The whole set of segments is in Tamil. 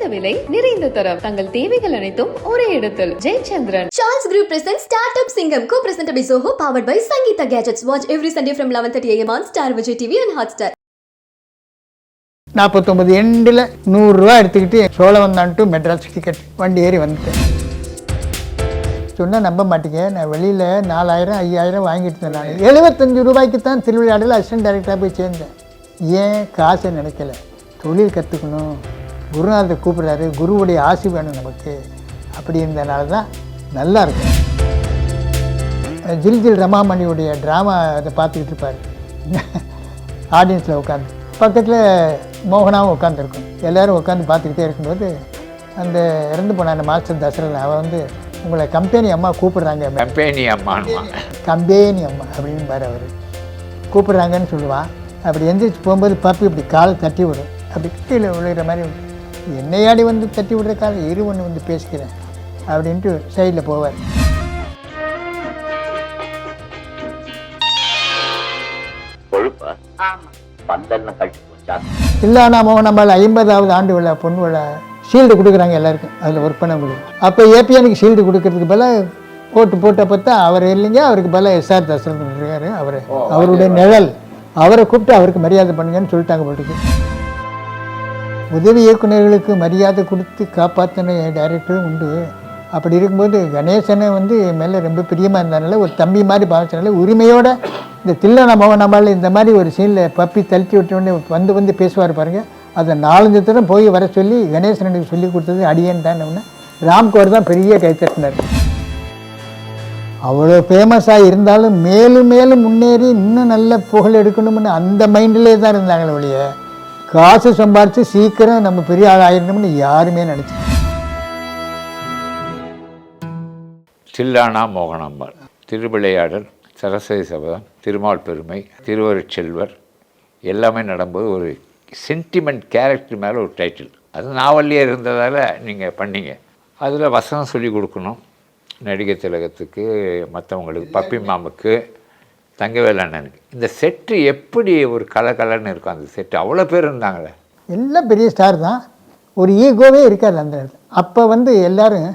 குறைந்த விலை நிறைந்த தரம். தங்கள் தேவைகள் அனைத்தும் ஒரே இடத்தில். Jayachandran. Charles Group presents Startup Singham, co-presented by Zoho, powered by Sangeeta Gadgets. Watch every Sunday from 11:30 a.m. on Star Vijay TV and Hotstar. நாற்பத்தொம்பது எண்டில் நூறுரூவா எடுத்துக்கிட்டு சோழவந்தான் டு மெட்ராஸ் டிக்கெட் வண்டி ஏறி வந்துட்டேன். சொன்னால் நம்ப மாட்டீங்க. நான் வெளியில் நாலாயிரம் ஐயாயிரம் வாங்கிட்டு இருந்தேன் நான். எழுபத்தஞ்சு ரூபாய்க்கு தான் திருவிழாடில் அசிஸ்டன்ட் டைரக்டராக போய் சேர்ந்தேன். ஏன் காசை நினைக்கல? தொழில் கற்றுக்கணும் குருநாதர் கூப்பிட்றாரு குருவுடைய ஆசி வேணும் நமக்கு. அப்படி இருந்தனால தான் நல்லா இருக்கும். ஜில் ஜில் ரமாமணியுடைய ட்ராமா அதை பார்த்துக்கிட்டு இருப்பார். ஆடியன்ஸில் உட்காந்து பக்கத்தில் மோகனாவும் உட்காந்துருக்கும் எல்லோரும் உட்காந்து பார்த்துக்கிட்டே இருக்கும்போது அந்த இறந்து போன அந்த மாஸ்டர் தசரன் அவன் வந்து உங்களை கம்பெனி அம்மா கூப்பிடுறாங்க. கம்பெனி அம்மானுவான் கம்பேனி அம்மா அப்படின்னு பாரு அவர். கூப்பிடுறாங்கன்னு சொல்லுவான். அப்படி எந்திரிச்சு போகும்போது பப்பி இப்படி காலை தட்டி விடும். அப்படி கீழே விழுகிற மாதிரி. என்னையாடி வந்து தட்டி விடுற காலை இரு ஒன்று வந்து பேசிக்கிறேன் அப்படின்ட்டு சைடில் போவார். போச்சா? இல்லைனா மோகனம்மாள் ஐம்பதாவது ஆண்டு விழா பொண்ணு விழா ஷீல்டு கொடுக்குறாங்க எல்லாருக்கும். அதில் ஒர்க் பண்ணவங்களுக்கு அப்போ ஏபிஎனுக்கு ஷீல்டு கொடுக்கறதுக்கு பதிலாக ஓட்டு போட்ட பார்த்தா அவர் இல்லைங்க அவருக்கு பதிலாக எஸ்ஆர் தசரன் இருக்காரு. அவர் அவருடைய நிழல். அவரை கூப்பிட்டு அவருக்கு மரியாதை பண்ணுங்கன்னு சொல்லிட்டாங்க போட்டுக்கு. உதவி இயக்குநர்களுக்கு மரியாதை கொடுத்து காப்பாற்றின டைரக்டரும் உண்டு. அப்படி இருக்கும்போது கணேசனை வந்து என் மேலே ரொம்ப பிரியமாக இருந்ததுனால ஒரு தம்பி மாதிரி பாவிச்சனால உரிமையோட இந்த தில்லன மோகனம்மாள் இந்த மாதிரி ஒரு சீனில் பப்பி தள்ளி விட்டோடனே வந்து வந்து பேசுவார் பாருங்கள் அதை நாலஞ்சு தரம் போய் வர சொல்லி கணேசனுக்கு சொல்லி கொடுத்தது அடியன் தான் ராம்கோர் தான் பெரிய கைத்தட்டினார் அவ்வளோ ஃபேமஸாக இருந்தாலும் மேலும் மேலும் முன்னேறி இன்னும் நல்ல புகழ் எடுக்கணும்னு அந்த மைண்டிலே தான் இருந்தாங்களே ஒழிய. காசு சம்பாரித்து சீக்கிரம் நம்ம பெரிய ஆள் ஆயிடணும்னு யாருமே நினச்சி சில்லானா மோகனாம்பாள் திருவிளையாடல் சரஸ்வதி சபதம் திருமால் பெருமை திருவருட்செல்வர் எல்லாமே நடக்கும்போது ஒரு சென்டிமெண்ட் கேரக்டர் மேலே ஒரு டைட்டில் அது நாவல்லையே இருந்ததால் நீங்கள் பண்ணீங்க. அதில் வசனம் சொல்லி கொடுக்கணும். நடிகர் திலகத்துக்கு மற்றவங்களுக்கு பப்பி மாமுக்கு தங்கவேல் அண்ணனுக்கு. இந்த செட்டு எப்படி ஒரு கலகலன்னு இருக்கும் அந்த செட்டு? அவ்வளோ பேர் இருந்தாங்களே. எல்லாம் பெரிய ஸ்டார் தான். ஒரு ஈகோவே இருக்காது அந்த இடத்துல. அப்போ வந்து எல்லோரும்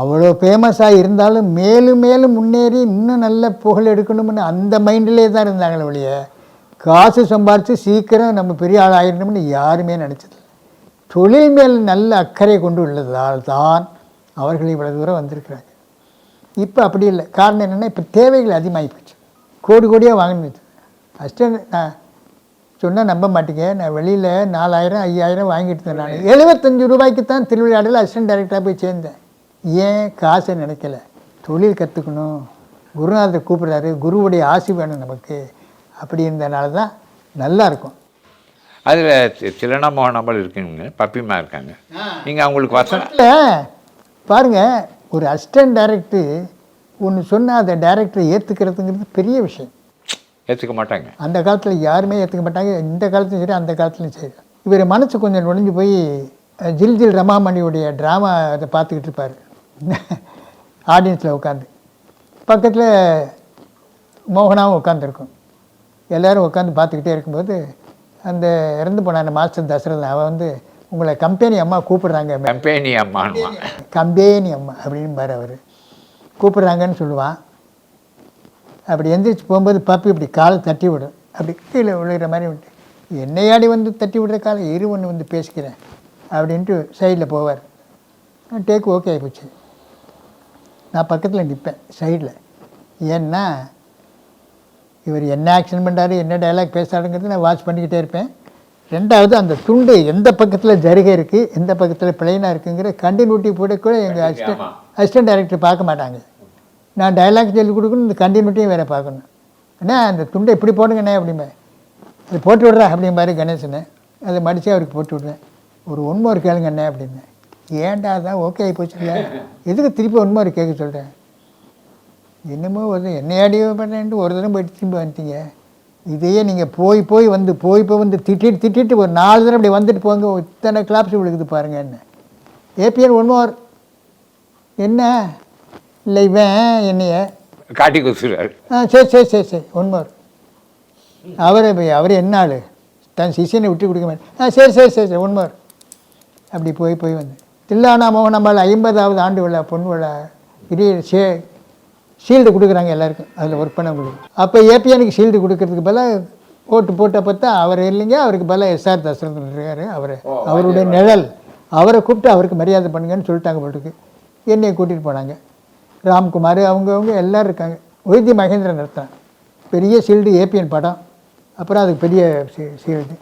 அவ்வளோ ஃபேமஸாக இருந்தாலும் மேலும் மேலும் முன்னேறி இன்னும் நல்ல புகழ் எடுக்கணும்னு அந்த மைண்டிலே தான் இருந்தாங்களே ஒழிய காசு சம்பாரித்து சீக்கிரம் நம்ம பெரிய ஆள் ஆகிடணும்னு யாருமே நினச்சது தொழில் மேல் நல்ல அக்கறை கொண்டு உள்ளதால் தான் அவர்கள் இவ்வளோ தூரம் வந்திருக்கிறாங்க. இப்போ அப்படி இல்லை. காரணம் என்னென்னா இப்போ தேவைகள் அதிகமாகி போச்சு. கோடி கோடியாக வாங்கினது. அசிஸ்டன்ட் நான் சொன்னால் நம்ப மாட்டீங்க. நான் வெளியில் நாலாயிரம் ஐயாயிரம் வாங்கிட்டு இருந்தேன் நான். எழுபத்தஞ்சு ரூபாய்க்கு தான் திருவிழாடில் அசிஸ்டன்ட் டைரக்டராக போய் சேர்ந்தேன். ஏன் காசை நினைக்கல? தொழில் கற்றுக்கணும் குருநாதர் கூப்பிட்றாரு. குருவுடைய ஆசி வேணும் நமக்கு. அப்படி இருந்தனால தான் நல்லா இருக்கும். அதில் தில்லனா மோகனாம்பாள் இருக்குங்க. பப்பிமா இருக்காங்க. நீங்கள் அவங்களுக்கு வசனம் இல்லை. பாருங்கள் ஒரு அசிஸ்டன்ட் டைரக்டர் ஒன்று சொன்னால் அந்த டைரக்டரை ஏற்றுக்கிறதுங்கிறது பெரிய விஷயம். ஏற்றுக்க மாட்டாங்க. அந்த காலத்தில் யாருமே ஏற்றுக்க மாட்டாங்க. இந்த காலத்துலையும் சரி அந்த காலத்துலையும் சரி. இவர் மனசு கொஞ்சம் நுழைஞ்சு போய் ஜில் ஜில் ரமாமணியுடைய ட்ராமா அதை பார்த்துக்கிட்டு இருப்பார். ஆடியன்ஸில் உட்காந்து பக்கத்தில் மோகனாவும் உட்காந்துருக்கும் எல்லோரும் உட்காந்து பார்த்துக்கிட்டே இருக்கும்போது அந்த இறந்து போன அந்த மாஸ்டர் தசரதன் அவன் வந்து உங்களை கம்பெனி அம்மா கூப்பிடுறாங்க. கம்பெனி அம்மானுவான் கம்பேனி அம்மா அப்படின்னு பாரு அவர். கூப்பிடுறாங்கன்னு சொல்லுவான் அப்படி எந்திரிச்சு போகும்போது பப்பி இப்படி காலை தட்டி விடும். அப்படி கீழே விழுகிற மாதிரி விட்டு என்னையாடி வந்து தட்டி விடுற காலை? இரு ஒன்று வந்து பேசிக்கிறேன் அப்படின்ட்டு சைடில் போவார். டேக் ஓகே ஆகிப்போச்சு நான் பக்கத்தில் நிற்பேன் சைடில் ஏன்னா இவர் என்ன ஆக்ஷன் பண்ணுறாரு என்ன டைலாக் பேசுறாருங்கிறது நான் வாட்ச் பண்ணிக்கிட்டே இருப்பேன். ரெண்டாவது அந்த துண்டு எந்த பக்கத்தில் ஜருகை இருக்குது எந்த பக்கத்தில் பிளைனாக இருக்குங்கிற கண்டினியூட்டி போட கூட எங்கள் அசிஸ்டன்ட் அசிஸ்டன்ட் டைரக்டர் பார்க்க மாட்டாங்க. நான் டைலாக் சொல்லி கொடுக்கணும் இந்த கண்டினியூட்டியும் வேறு பார்க்கணும். அண்ணா அந்த துண்டை இப்படி போடுங்கண்ணே அப்படிம்பேன் அது போட்டு விட்றா அப்படிம்பாரு கணேசனை. அதை மடித்து அவருக்கு போட்டு விட்றேன். ஒரு ஒன்மோர் கேளுங்க அண்ணே அப்படின்னேன். ஏன்டா தான் ஓகே ஆகி போச்சுல்ல எதுக்கு திருப்பி ஒன்மோர் கேட்க சொல்கிறேன் என்னமோ ஒரு என்னையாடியோ பண்ணேன்ட்டு ஒரு தடவை போயிட்டு திரும்பி வந்துட்டீங்க. இதையே நீங்கள் போய் போய் வந்து போய் போய் வந்து திட்டிட்டு திட்டிட்டு ஒரு நாலு தடவை இப்படி வந்துட்டு போங்க. இத்தனை கிளாப்ஸ் விழுக்குது பாருங்க என்ன ஏபிஎல் ஒன் மோர் என்ன? இல்லை இவன் என்னைய காட்டி கொடுத்துருவாரு ஆ சரி சரி சரி சரி ஒன் மோர் அவர் அவர் என்ன ஆள்? தன் சிஷியனை விட்டு கொடுக்க மாட்டேன். ஆ சரி சரி சரி சரி ஒன் மோர் அப்படி போய் போய் வந்து. தில்லானா மோகனம்மாள் ஐம்பதாவது ஆண்டு விழா பொண்ணு விழா பெரிய சே ஷீல்டு கொடுக்குறாங்க எல்லாருக்கும் அதில் ஒர்க் பண்ணவங்களுக்கு. அப்போ ஏபிஎனுக்கு ஷீல்டு கொடுக்கறதுக்கு பதிலாக ஓட்டு போட்ட பார்த்தா அவர் இல்லைங்க அவருக்கு பதிலாக எஸ்ஆர் தசரதன் இருக்காரு அவர். அவருடைய நிழல். அவரை கூப்பிட்டு அவருக்கு மரியாதை பண்ணுங்கன்னு சொல்லிட்டாங்க போட்டுக்கு என்னையை கூட்டிகிட்டு போனாங்க. ராம்குமார் அவங்கவுங்க எல்லோரும் இருக்காங்க. வைத்திய மகேந்திரன் நடத்துகிறான் பெரிய சீல்டு ஏபிஎன் படம். அப்புறம் அதுக்கு பெரிய சீல்டு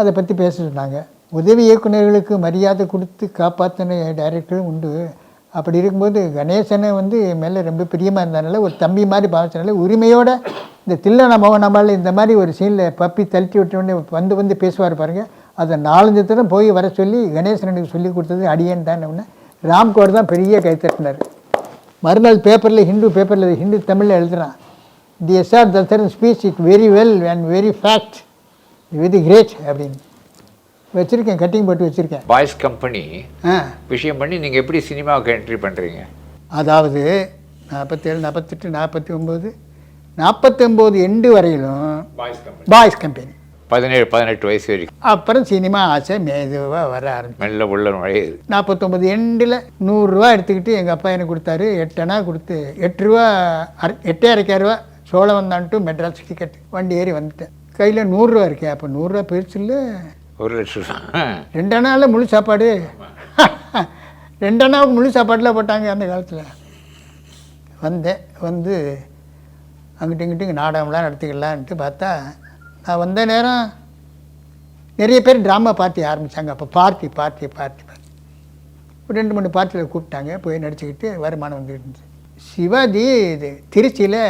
அதை பற்றி பேச சொன்னாங்க உதவி இயக்குநர்களுக்கு மரியாதை கொடுத்து காப்பாற்றின டைரக்டரும் உண்டு. அப்படி இருக்கும்போது கணேசனை வந்து என் மேலே ரொம்ப பிரியமாக இருந்ததுனால ஒரு தம்பி மாதிரி பாவிச்சனால உரிமையோட இந்த தில்லன மோகனம்மாள் இந்த மாதிரி ஒரு சீனில் பப்பி தள்ளி விட்டோடனே வந்து வந்து பேசுவார் பாருங்கள் அதை நாலஞ்சு தரம் போய் வர சொல்லி கணேசனுக்கு சொல்லி கொடுத்தது அடியேன் தான் ஒன்று ராம்கோர் தான் பெரிய கைத்தட்டினார். மறுநாள் பேப்பரில் ஹிந்து பேப்பரில் ஹிந்து தமிழில் எழுதுறான். The S R Dasaran speech it very well and very fact very great அப்படின்னு. வச்சுருக்கேன் கட்டிங் போட்டு வச்சுருக்கேன். பாய்ஸ் கம்பெனி ஆ. விஷயம் பண்ணி நீங்கள் எப்படி சினிமாவுக்கு என்ட்ரி பண்ணுறீங்க அதாவது நாற்பத்தேழு நாற்பத்தெட்டு நாற்பத்தி ஒம்பது நாற்பத்தொம்போது எண்டு வரையிலும் பாய்ஸ் கம்பெனி பதினேழு பதினெட்டு வயசு வரைக்கும். அப்புறம் சினிமா ஆசை மெதுவாக வர ஆரம்பிச்சு. மெல்ல உள்ள நுழையுது. நாற்பத்தொம்பது எண்டில் நூறுரூவா எடுத்துக்கிட்டு எங்கள் அப்பா எனக்கு கொடுத்தாரு. எட்டனா கொடுத்து எட்டு ரூபா அரை எட்டே அரைக்காயிரம் ரூபா சோழவந்தான் டு மெட்ராஸ் டிக்கெட் வண்டி ஏறி வந்துட்டேன். கையில் நூறுரூவா இருக்கேன் அப்போ நூறுரூவா பெருசு இல்லை? ஒரு லட்சம் ரூபா. ரெண்டு அண்ணாவில் முழு சாப்பாடு. ரெண்டு அண்ணாவுக்கு முழு சாப்பாட்டில் போட்டாங்க அந்த காலத்தில். வந்தேன் வந்து அங்கிட்டு இங்கிட்டு இங்கே நாடகம்லாம் நடத்திக்கலான்ட்டு பார்த்தா நான் வந்த நேரம் நிறைய பேர் ட்ராமா பார்ட்டி ஆரம்பித்தாங்க அப்போ பார்ட்டி பார்ட்டி பார்ட்டி பார்ட்டி. ஒரு ரெண்டு மூணு பார்ட்டியில் கூப்பிட்டாங்க. போய் நடிச்சுக்கிட்டு வருமானம் வந்துட்டு இருந்துச்சு சிவாஜி இது திருச்சியில்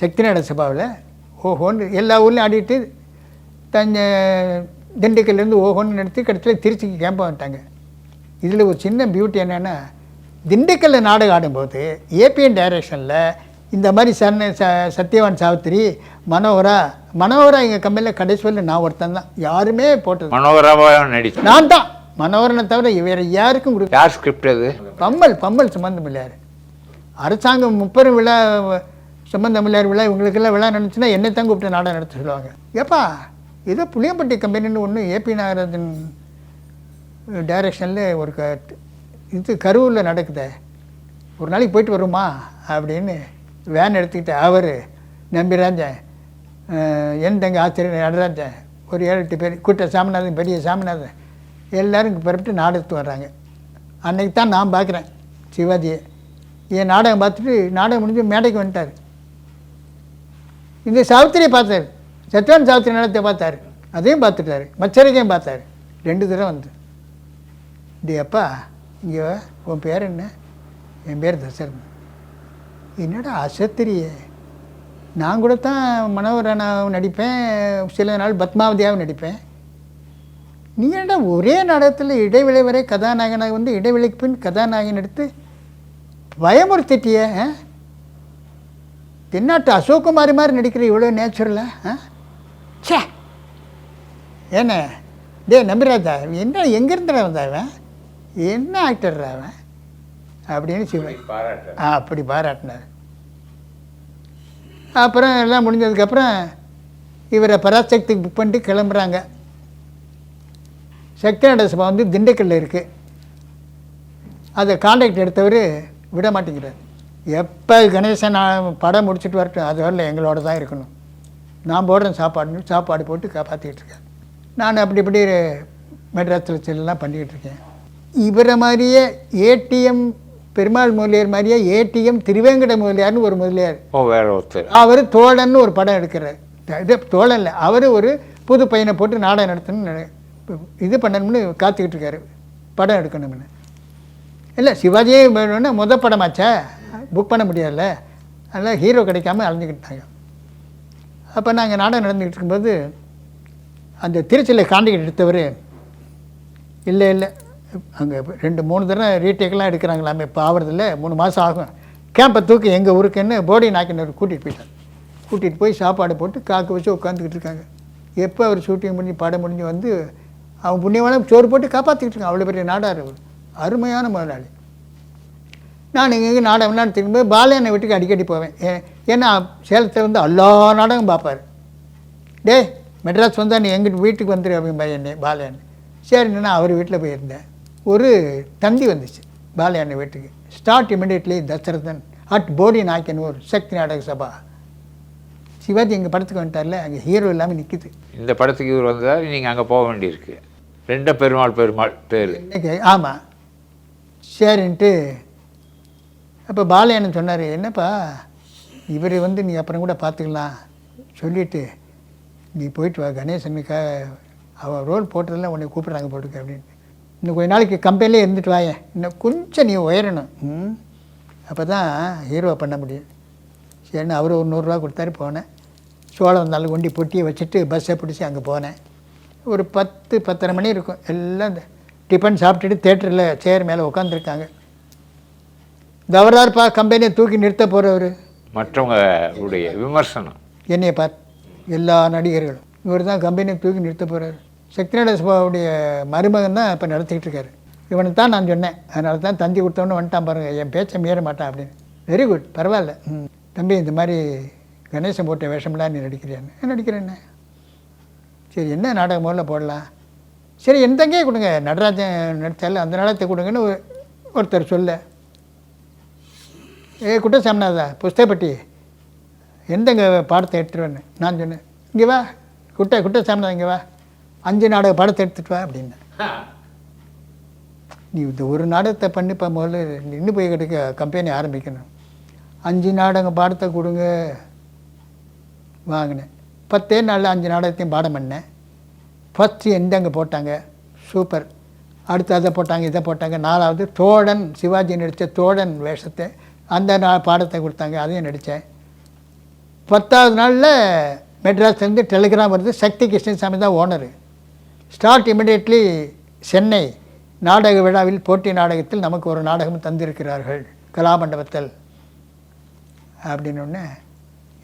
சக்திநாட சபாவில் ஓஹோன்னு எல்லா ஊர்லேயும் ஆடிட்டு தஞ்ச திண்டுக்கல்லேருந்து ஓஹோன்னு நடத்தி கடைசியில் திருச்சிக்கு கேம்ப் வந்துட்டாங்க. இதில் ஒரு சின்ன பியூட்டி என்னென்னா திண்டுக்கல்லில் நாடகம் ஆடும்போது ஏபிஎன் டைரக்ஷனில் இந்த மாதிரி சன்ன ச சத்யவான் சாவித்திரி மனோகரா மனோகரா எங்கள் கம்பெனியில் கடைசி வரையிலும் நான் ஒருத்தன் தான். யாருமே போட்டது மனோகராவாக நடிச்சு நான் தான். மனோகரனை தவிர வேறு யாருக்கும் கொடுக்க யார் ஸ்கிரிப்ட் அது? பம்மல் பம்மல் சம்பந்தம் இல்லையார் அரசாங்கம் முப்பெரும் விழா சம்பந்தம் இல்லையார் விழா இவங்களுக்கெல்லாம் விழா நடந்துச்சுன்னா என்னை தான் கூப்பிட்டு நாடகம் நடத்த சொல்லுவாங்க. ஏப்பா ஏதோ புளியம்பட்டி கம்பெனின்னு ஒன்று ஏபி நாகராஜன் டைரக்ஷனில் ஒரு க இது கரூரில் நடக்குதே. ஒரு நாளைக்கு போயிட்டு வருமா? அப்படின்னு வேன் எடுத்துக்கிட்டு அவர் நம்பிராஜன் என் தங்க ஆசிரியர் நடராஜன் ஒரு ஏழு எட்டு பேர் கூட்ட சாமிநாதன் பெரிய சாமிநாதன் எல்லோரும் புறப்பட்டு நாடகத்துக்கு வர்றாங்க. அன்னைக்கு தான் நான் பார்க்குறேன் சிவாஜியை. என் நாடகம் பார்த்துட்டு நாடகம் முடிஞ்சு மேடைக்கு வந்துட்டார். இந்த சாவித்திரியை பார்த்தாரு. சத்யான் சாவித்திரி நடத்தை பார்த்தாரு. அதையும் பார்த்துட்டாரு. மச்சரிக்கையும் பார்த்தாரு. ரெண்டு தடவை வந்து. டே அப்பா இங்கே உன் பேர் என்ன? என் பேர் தசரன் என்னடா அசத்திரியே? நான் கூட தான் மனோகரனாவும் நடிப்பேன். சில நாள் பத்மாவதியாகவும் நடிப்பேன். நீ ஏன்டா ஒரே நாடகத்தில் இடைவெளி வரை கதாநாயகனாக வந்து இடைவெளிக்கு பின் கதாநாயகன் எடுத்து பயமுறுத்திட்டிய? தென்னாட்டு அசோக்குமாரி மாதிரி நடிக்கிற இவ்வளோ நேச்சுரலாக ஆ? ச்சே! என்ன? டே நம்பிராஜா என்ன எங்கேருந்துடா வந்தா அவன் என்ன ஆக்டர்ரா அவன்? அப்படின்னு சிவன் ஆ அப்படி பாராட்டினார். அப்புறம் எல்லாம் முடிஞ்சதுக்கப்புறம் இவரை பராசக்திக்கு புக் பண்ணிட்டு கிளம்புறாங்க. சக்திநாட சபா வந்து திண்டுக்கல்லில் இருக்குது அதை காண்டாக்ட் எடுத்தவர் விட மாட்டேங்கிறார். எப்போ கணேசன் நான் படம் முடிச்சுட்டு வரட்டும் அது வரல எங்களோட தான் இருக்கணும். நான் போடுறேன் சாப்பாடுன்னு சாப்பாடு போட்டு காப்பாற்றிக்கிட்டு இருக்கேன். நான் அப்படி இப்படி மெட்ராஸில் செல்லாம் பண்ணிக்கிட்டு இருக்கேன். இவரை மாதிரியே ஏடிஎம் பெருமாள் முதலியார் மாதிரியே ஏடிஎம் திருவேங்கட முதலியார்னு ஒரு முதலியார். ஓ வேற ஒருத்தர். அவர் தோழன்னு ஒரு படம் எடுக்கிறார். இது தோழன் இல்லை அவர் ஒரு புது பையனை போட்டு நாடகம் நடத்தணும்னு இது பண்ணணும்னு காத்துக்கிட்டு இருக்காரு. படம் எடுக்கணும்னு. இல்லை சிவாஜியே வேணும்னா முத படமாச்சா. புக் பண்ண முடியாதுல்ல. அதனால் ஹீரோ கிடைக்காம அலைஞ்சிக்கிட்டாங்க. அப்போ நாங்கள் நாடகம் நடந்துக்கிட்டு இருக்கும்போது அந்த திருச்சியில் காண்டிகிட்டு எடுத்தவர் இல்லை இல்லை. அங்கே ரெண்டு மூணு தடவை ரீடேக்கெல்லாம் எடுக்கிறாங்களாமே இப்போ ஆகிறதில்ல மூணு மாதம் ஆகும். கேம்பை தூக்கி எங்கள் ஊருக்குன்னு போடி நாக்கினர் கூட்டிகிட்டு போயிட்டார் கூட்டிகிட்டு போய் சாப்பாடு போட்டு காக்க வச்சு உட்காந்துக்கிட்டு இருக்காங்க. எப்போ அவர் ஷூட்டிங் முடிஞ்சு படம் முடிஞ்சு வந்து அவன் புண்ணியமான சோறு போட்டு காப்பாற்றிக்கிட்டு இருக்கான் அவ்வளோ பெரிய நாடார் அவர். அருமையான முதலாளி. நான் இங்கே நாடகம் நடத்திக்கும்போது பாலையனை வீட்டுக்கு அடிக்கடி போவேன். ஏ- ஏன்னா சேலத்தில் வந்து எல்லா நாடகம் பார்ப்பார். டேய் மெட்ராஸ் வந்தால் நீ எங்கிட்ட வீட்டுக்கு வந்துடு அப்படின்னு என்னை பாலையன் சரி நான் அவர் வீட்டில் போயிருந்தேன். ஒரு தந்தி வந்துச்சு பாலையான வீட்டுக்கு. Start immediately Dasarathan at Bodi Nayakkanur Sakthi நாடக சபா. சிவாஜி எங்கள் படத்துக்கு வந்துட்டார்ல அங்கே ஹீரோ இல்லாமல் நிற்கிது இந்த படத்துக்கு இவர் வந்தால் நீங்கள் அங்கே போக வேண்டியிருக்கு. ரெண்ட பெருமாள் பெருமாள் பேர். இன்னைக்கு ஆமாம் சரின்ட்டு அப்போ பாலையண்ணன் சொன்னார் என்னப்பா இவர் வந்து நீ அப்புறம் கூட பார்த்துக்கலாம். சொல்லிவிட்டு நீ போயிட்டு வா கணேசனுக்காக அவன் ரோல் போட்டதெல்லாம் உன்னை கூப்பிட்றாங்க போட்டுக்க அப்படின்னு. இன்னும் கொஞ்ச நாளைக்கு கம்பெனிலே இருந்துட்டு வாயேன் இன்னும் கொஞ்சம் நீ உயரணும். ம்? அப்போ தான் ஹீரோவை பண்ண முடியும். சரின்னு அவர் ஒரு நூறுரூவா கொடுத்தாரு போனேன். சோளம் நாலு கொண்டி பொட்டியை வச்சுட்டு பஸ்ஸை பிடிச்சி அங்கே போனேன். ஒரு பத்து பத்தரை மணி இருக்கும். எல்லாம் இந்த டிஃபன் சாப்பிட்டுட்டு தேட்டரில் சேர் மேலே உட்காந்துருக்காங்க தவறாருப்பா கம்பெனியை தூக்கி நிறுத்த போகிறவர் மற்றவங்க உடைய விமர்சனம். என்னையை பார்த்து எல்லா நடிகர்களும். இவர் தான் கம்பெனியை தூக்கி நிறுத்த போகிறார் சக்திநாட சுபாவுடைய மருமகன் தான் இப்போ நடத்திக்கிட்டு இருக்காரு. இவனுக்கு தான் நான் சொன்னேன். அதனால தான் தந்தி கொடுத்தவொன்னு வந்துட்டான் பாருங்கள் என் பேச்சை மீற மாட்டான் அப்படின்னு. வெரி குட் பரவாயில்ல. ம். தம்பி இந்த மாதிரி கணேசன் போட்ட வேஷம்லாம் நீ நடிக்கிறியான்னு. நடிக்கிறேன்னு சரி என்ன நாடகம் முதல்ல போடலாம்? சரி என் தங்கையே கொடுங்க. நடராஜன் நடித்தால அந்த நாடகத்தை கொடுங்கன்னு ஒருத்தர் சொல்ல. ஏ குட்டசாமிநாதா புஸ்தப்பட்டி எந்தங்க பாடத்தை எடுத்துருவேன்னு நான் சொன்னேன். இங்கே வா. குட்டை குட்டசாமிநாதா இங்கே வா. அஞ்சு நாடக பாடத்தை எடுத்துட்டு வா அப்படின்னு நீ இந்த ஒரு நாடகத்தை பண்ணிப்பா முதல்ல நின்று போய் கிடக்க கம்பெனி ஆரம்பிக்கணும். அஞ்சு நாடகம் பாடத்தை கொடுங்க வாங்கினேன். பத்தே நாளில் அஞ்சு நாடகத்தையும் பாடம் பண்ணேன். ஃபஸ்ட்டு எந்தங்க போட்டாங்க? சூப்பர் அடுத்து அதை போட்டாங்க இதை போட்டாங்க. நாலாவது தோழன் சிவாஜி நடித்த தோழன் வேஷத்தை அந்த நா- பாடத்தை கொடுத்தாங்க அதையும் நடித்தேன் பத்தாவது நாளில் மெட்ராஸ்லேருந்து டெலிகிராம் வருது சக்தி கிருஷ்ணசாமி தான் ஓனரு ஸ்டார்ட் இமிடியட்லி சென்னை நாடக விழாவில் போட்டி நாடகத்தில் நமக்கு ஒரு நாடகம் தந்திருக்கிறார்கள் கலாமண்டபத்தில். அப்படின்னு உடனே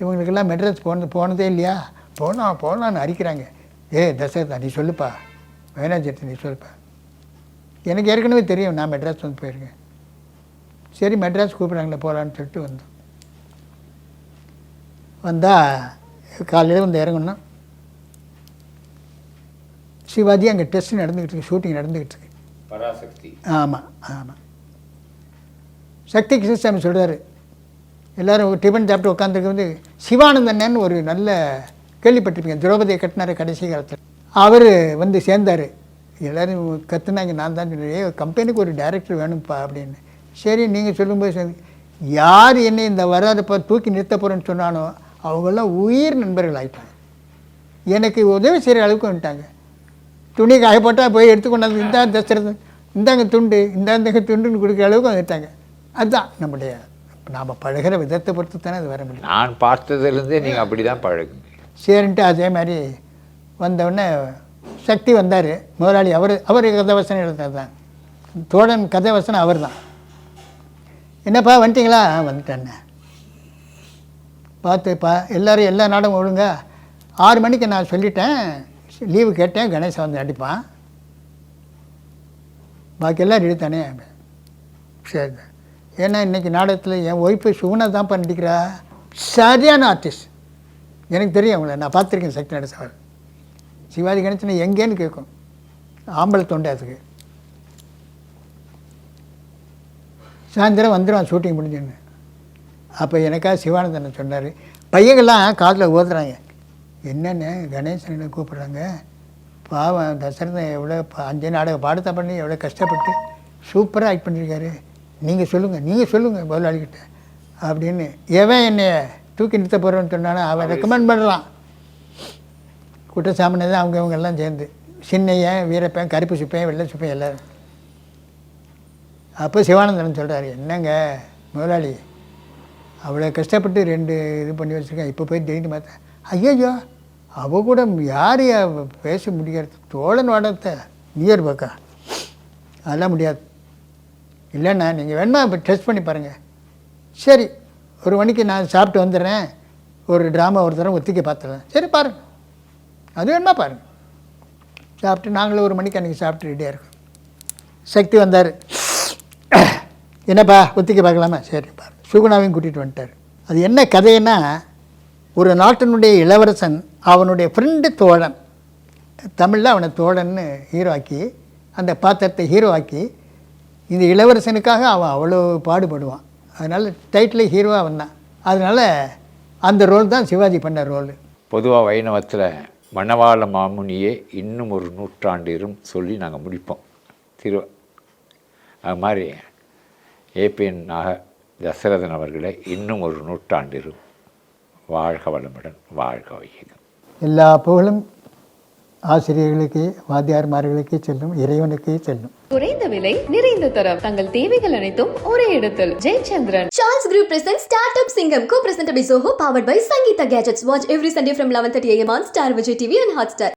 இவங்களுக்கெல்லாம் மெட்ராஸ் போனது போனதே இல்லையா? போனால் போகலான்னு அரிக்கிறாங்க. ஏ தசரதா நீ சொல்லுப்பா. வேணாஜெட்டி நீ சொல்லுப்பா. எனக்கு ஏற்கனவே தெரியும் நான் மெட்ராஸ் வந்து போயிருக்கேன். சரி மெட்ராஸ் கூப்பிட்றாங்களே போகலான்னு சொல்லிட்டு வந்தோம். வந்தால் காலையில் வந்து இறங்கணும். சிவாஜி அங்கே டெஸ்ட் நடந்துக்கிட்டு இருக்கு ஷூட்டிங் நடந்துக்கிட்டு இருக்கு. பராசக்தி. ஆமாம் ஆமாம் சக்தி கிருஷ்ணசாமி சொல்கிறாரு எல்லாரும் டிஃபன் சாப்பிட்டு உட்காந்துருக்கு வந்து சிவானந்தன்னு ஒரு நல்ல கேள்விப்பட்டிருப்பீங்க திரௌபதியை கட்டினார் கடைசி காலத்தில். அவர் வந்து சேர்ந்தார். எல்லோரும் கத்துனாங்க நான் தான் சொன்னேன் கம்பெனிக்கு ஒரு டைரக்டர் வேணும்ப்பா அப்படின்னு. சரி நீங்கள் சொல்லும்போது சரி யார் என்னை இந்த வராதப்போ தூக்கி நிறுத்த போகிறேன்னு சொன்னானோ அவங்கெல்லாம் உயிர் நண்பர்கள் ஆயிட்டாங்க. எனக்கு உதவி செய்கிற அளவுக்கு வந்துட்டாங்க. துணி காய போட்டால் போய் எடுத்து கொண்டாந்து இந்தா தசரது இந்தாங்க துண்டு இந்தாங்க துண்டுன்னு கொடுக்குற அளவுக்கு வந்துட்டாங்க அதுதான் நம்முடைய நாம் பழகுற விதத்தை பொறுத்து தானே அது வர முடியும். நான் பார்த்ததுலேருந்தே நீங்கள் அப்படி தான் பழகுங்க சரின்ட்டு அதே மாதிரி வந்தவுடனே சக்தி வந்தார். முதலாளி அவர் அவர் கதைவசனம் எழுதுனது தான். தோழன் கதைவசனம் அவர் தான் என்னப்பா வந்துட்டீங்களா? "ஆ, வந்துட்டேண்ணே பார்த்துப்பா எல்லாரும் எல்லா நாடகம் ஒழுங்க. ஆறு மணிக்கு நான் சொல்லிட்டேன். லீவு கேட்டேன் கணேசன் வந்து அடிப்பான். பாக்கியெல்லாம் ரெடி தானே? சரி. ஏன்னா இன்றைக்கி நாடகத்தில் என் ஒய்ஃபு சுகுணா தான் பண்ணிக்கிறா சரியான ஆர்டிஸ்ட் எனக்கு தெரியும் அவங்கள. நான் பார்த்துருக்கேன் சக்தி நடசாவர் சிவாஜி கணேசன் எங்கேன்னு கேட்கும். ஆம்பளை தொண்டை அதுக்கு. சாயந்தரம் வந்துடுவான் ஷூட்டிங் முடிஞ்சுன்னு. அப்போ எனக்காக சிவானந்தன் சொன்னார். பையங்கள்லாம் காதில் ஓதுறாங்க என்னென்ன கணேசனை கூப்பிட்றாங்க? பாவம் தசரதன் எவ்வளோ அஞ்சு நாடக பாடத்தை பண்ணி எவ்வளோ கஷ்டப்பட்டு சூப்பராக ஆக்ட் பண்ணியிருக்காரு நீங்கள் சொல்லுங்கள் நீங்கள் சொல்லுங்கள் முதலாளிகிட்ட அப்படின்னு. எவன் என்னை தூக்கி நிறுத்த போகிறேன்னு சொன்னானோ அவன் ரெக்கமெண்ட் பண்ணுறான் குற்றசாமனை தான் அவங்க எல்லாம் சேர்ந்து. சின்னையன் வீரப்பன் கருப்பு சுப்பையன் வெள்ளை சுப்பையன் எல்லாரும். அப்போ சிவானந்தன் சொல்கிறாரு என்னங்க முதலாளி அவ்வளோ கஷ்டப்பட்டு ரெண்டு இது பண்ணி வச்சுருக்கேன் இப்போ போய் திடீர்னு பார்த்தேன் ஐயோ அவ கூட யார் பேச முடியாது? தோழன் வடத்தை நியர் பக்கா. அதெல்லாம் முடியாது. இல்லைண்ணா நீங்கள் வேணா இப்போ டெஸ்ட் பண்ணி பாருங்கள் சரி ஒரு மணிக்கு நான் சாப்பிட்டு வந்துடுறேன். ஒரு ட்ராமா ஒரு தரம் ஒத்திக்க பார்த்துறேன் சரி பாருங்கள் அது வேணுமா பாருங்கள் சாப்பிட்டு நாங்களும் ஒரு மணிக்கு அன்றைக்கி சாப்பிட்டு ரெடியாக இருக்கோம். சக்தி வந்தார். என்னப்பா ஒத்திக்க பார்க்கலாமா? சரி பாரு சுகுணாவையும் கூட்டிகிட்டு வந்துட்டார். அது என்ன கதைன்னா ஒரு நாட்டினுடைய இளவரசன் அவனுடைய ஃப்ரெண்டு தோழன் தமிழில் அவனை தோழன்னு ஹீரோ ஆக்கி அந்த பாத்திரத்தை ஹீரோ ஆக்கி இந்த இளவரசனுக்காக அவன் அவ்வளோ பாடுபடுவான். அதனால் டைட்டில் ஹீரோ அவன் தான். அதனால் அந்த ரோல் தான் சிவாஜி பண்ண ரோல் பொதுவாக வைணவத்தில் மணவாள மாமுனியே இன்னும் ஒரு நூற்றாண்டிரும் சொல்லி நாங்கள் முடிப்போம். திரு அது மாதிரி ஏபிஎன் நாக தசரதன் அவர்களை இன்னும் ஒரு நூற்றாண்டிரும் வாழ்க வளமுடன் வாழ்க வையகம் எல்லா புகழும் ஆசிரியர்களுக்கு வாத்தியார்மார்களுக்கு செல்லும் இறைவனுக்கே செல்லும் குறைந்த விலை நிறைந்த தரம் தங்கள் தேவைகள் அனைத்தும் ஒரே இடத்தில் Jayachandran Charles Group presents Startup Singham, co-presented by Zoho, powered by Sangeeta Gadgets. Watch every Sunday from 11:30 a.m. on Star Vijay TV and Hotstar.